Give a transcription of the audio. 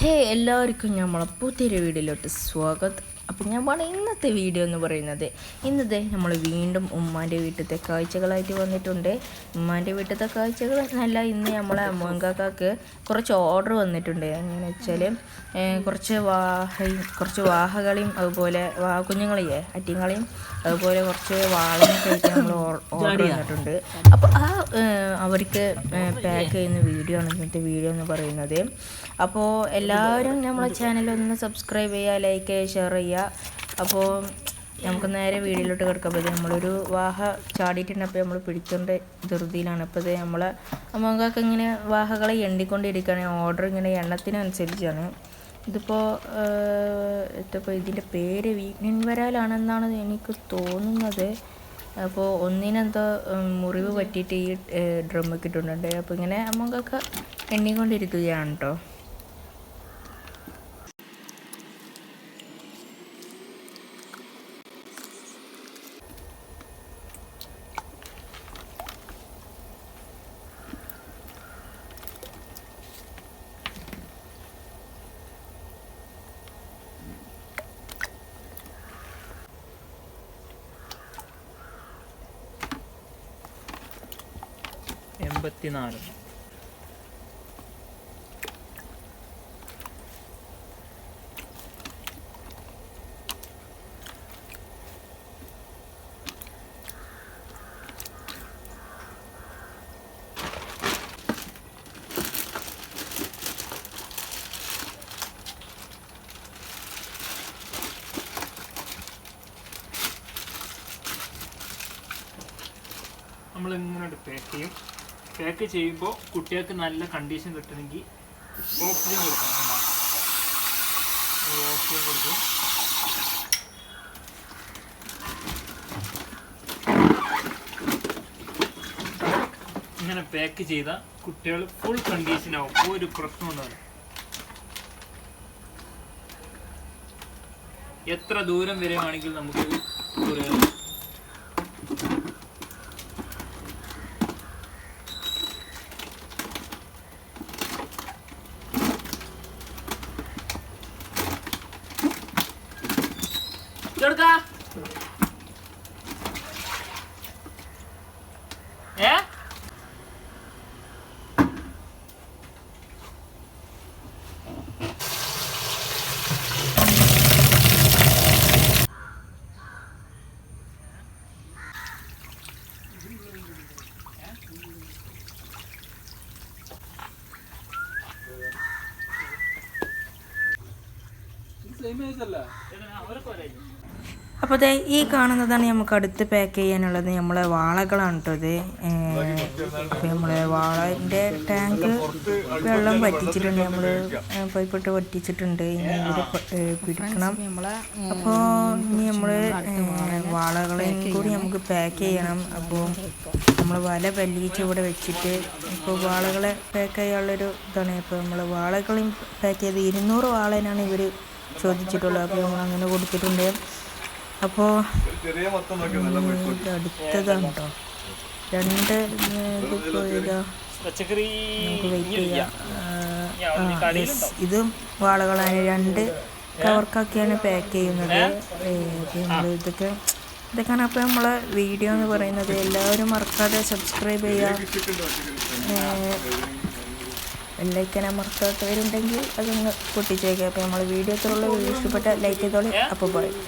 ഹേ എല്ലാവർക്കും നമ്മളെ പുതിയൊരു വീഡിയോയിലോട്ട് സ്വാഗതം. അപ്പം ഞാൻ പറഞ്ഞ ഇന്നത്തെ വീഡിയോ എന്ന് പറയുന്നത്. ഇന്നത്തെ നമ്മൾ വീണ്ടും ഉമ്മാന്റെ വീട്ടിലത്തെ കാഴ്ചകളായിട്ട് വന്നിട്ടുണ്ട്. ഉമ്മാന്റെ വീട്ടിലത്തെ കാഴ്ചകൾ എന്നല്ല ഇന്ന് നമ്മളെ അമ്മക്കാക്കാക്ക് കുറച്ച് ഓർഡർ വന്നിട്ടുണ്ട്. എങ്ങനെ വെച്ചാൽ കുറച്ച് വാഹ കുറച്ച് വാഹകളെയും അതുപോലെ വാ കുഞ്ഞുങ്ങളെയേ അറ്റിങ്ങളെയും അതുപോലെ കുറച്ച് വാളനൊക്കെ ആയിട്ട് നമ്മൾ ഓർഡർ ചെയ്തിട്ടുണ്ട് അപ്പോൾ ആ അവർക്ക് പാക്ക് ചെയ്യുന്ന വീഡിയോ ആണ് ഇന്നത്തെ വീഡിയോ എന്ന് പറയുന്നത്. അപ്പോൾ എല്ലാവരും നമ്മളെ ചാനൽ ഒന്ന് സബ്സ്ക്രൈബ് ചെയ്യുക ലൈക്ക് ചെയ്യുക ഷെയർ ചെയ്യുക. അപ്പോൾ നമുക്ക് നേരെ വീഡിയോയിലോട്ട് കിടക്കാൻ പറ്റും നമ്മളൊരു വാഹ ചാടിയിട്ടുണ്ടപ്പോൾ നമ്മൾ പിടിച്ചോണ്ട് ധൃതിയിലാണ്. അപ്പോൾ ഇത് നമ്മളെ അമ്മക്കൊക്കെ ഇങ്ങനെ വാഹകളെ എണ്ണിക്കൊണ്ടിരിക്കുകയാണ് ഓർഡർ ഇങ്ങനെ എണ്ണത്തിനനുസരിച്ചാണ്. ഇതിപ്പോൾ ഇതിപ്പോൾ ഇതിന്റെ പേര് വീഗ്നൻ വരാലാണെന്നാണ് എനിക്ക് തോന്നുന്നത്. അപ്പോൾ ഒന്നിനെന്തോ മുറിവ് പറ്റിയിട്ട് ഈ ഡ്രമ്മ് ഇട്ടിട്ടുണ്ട്. അപ്പോൾ ഇങ്ങനെ അമ്മക്കൊക്കെ എണ്ണിക്കൊണ്ടിരിക്കുകയാണ് കേട്ടോ എൺപത്തിനാല് നമ്മൾ ഇങ്ങനെ പാക്ക് ചെയ്യും. പാക്ക് ചെയ്യുമ്പോൾ കുട്ടികൾക്ക് നല്ല കണ്ടീഷൻ കിട്ടണമെങ്കിൽ ഓക്സിജൻ കൊടുക്കണം. ഓക്സിജൻ കൊടുക്കും. ഇങ്ങനെ പാക്ക് ചെയ്ത കുട്ടികൾ ഫുൾ കണ്ടീഷനാവും ഒരു പ്രശ്നം ഉണ്ടാവില്ല. എത്ര ദൂരം വരെ വേണമെങ്കിൽ നമുക്ക് കുറയാം ચડકા હે? അപ്പോൾ ദേ ഈ കാണുന്നതാണ് നമുക്ക് അടുത്ത് പാക്ക് ചെയ്യാനുള്ളത്. നമ്മളെ വാളകളാണ് കേട്ടോ ഇത്. അപ്പോൾ നമ്മളെ വാളന്റെ ടാങ്ക് വെള്ളം വറ്റിച്ചിട്ടുണ്ട്. നമ്മൾ പൈപ്പിട്ട് വറ്റിച്ചിട്ടുണ്ട്. ഇനി പിടിക്കണം. അപ്പോൾ ഇനി നമ്മൾ വാളകളെ കൂടി നമുക്ക് പാക്ക് ചെയ്യണം. അപ്പോൾ നമ്മൾ വല പല്ലിച്ച് ഇവിടെ വെച്ചിട്ട് ഇപ്പോൾ വാളകളെ പാക്ക് ചെയ്യാനുള്ളൊരു ഇതാണ്. ഇപ്പോൾ നമ്മൾ വാളകളെയും പാക്ക് ചെയ്ത് ഇരുന്നൂറ് വാളേനാണ് ഇവർ ചോദിച്ചിട്ടുള്ളത് അപ്പോൾ നമ്മൾ അങ്ങനെ കൊടുത്തിട്ടുണ്ട്. അപ്പോൾ അടുത്തതാണ് കേട്ടോ രണ്ട് നമുക്ക് വെയിറ്റ് ചെയ്യാം. ഇതും വാളകളാണ് രണ്ട് കവർക്കൊക്കെയാണ് പാക്ക് ചെയ്യുന്നത്. നമ്മൾ ഇതൊക്കെ ഇതൊക്കെയാണ് അപ്പോൾ നമ്മളെ വീഡിയോ എന്ന് പറയുന്നത്. എല്ലാവരും മറക്കാതെ സബ്സ്ക്രൈബ് ചെയ്യുക. ലൈക്കൻ അമർത്താത്തവരുണ്ടെങ്കിൽ അതൊന്ന് പൊട്ടിച്ചേക്കുക അപ്പോൾ നമ്മൾ വീഡിയോ വീഡിയോ ഇഷ്ടപ്പെട്ട ലൈക്ക് ചെയ്തോളി. അപ്പോൾ പറയും